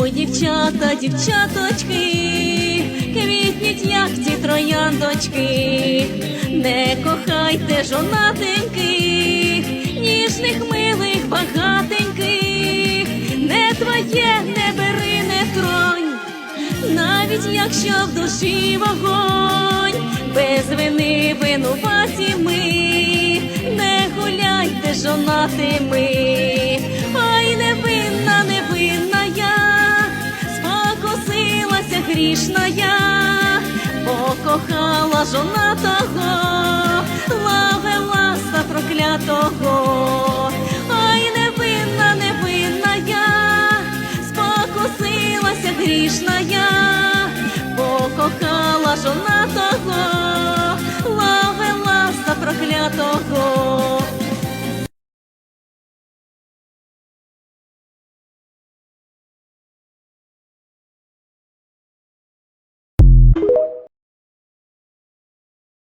Ой, дівчата, дівчаточки, квітніть, як ті трояндочки, не кохайте жонатеньких, ніжних, милих, багатеньких, не твоє, не бери, не тронь, навіть якщо в душі вогонь, без вини винуваті ми, не гуляйте жонатими, грішна я, покохала жонатого, лавеласа проклятого, ай невинна, невинна я, спокусилася грішна я,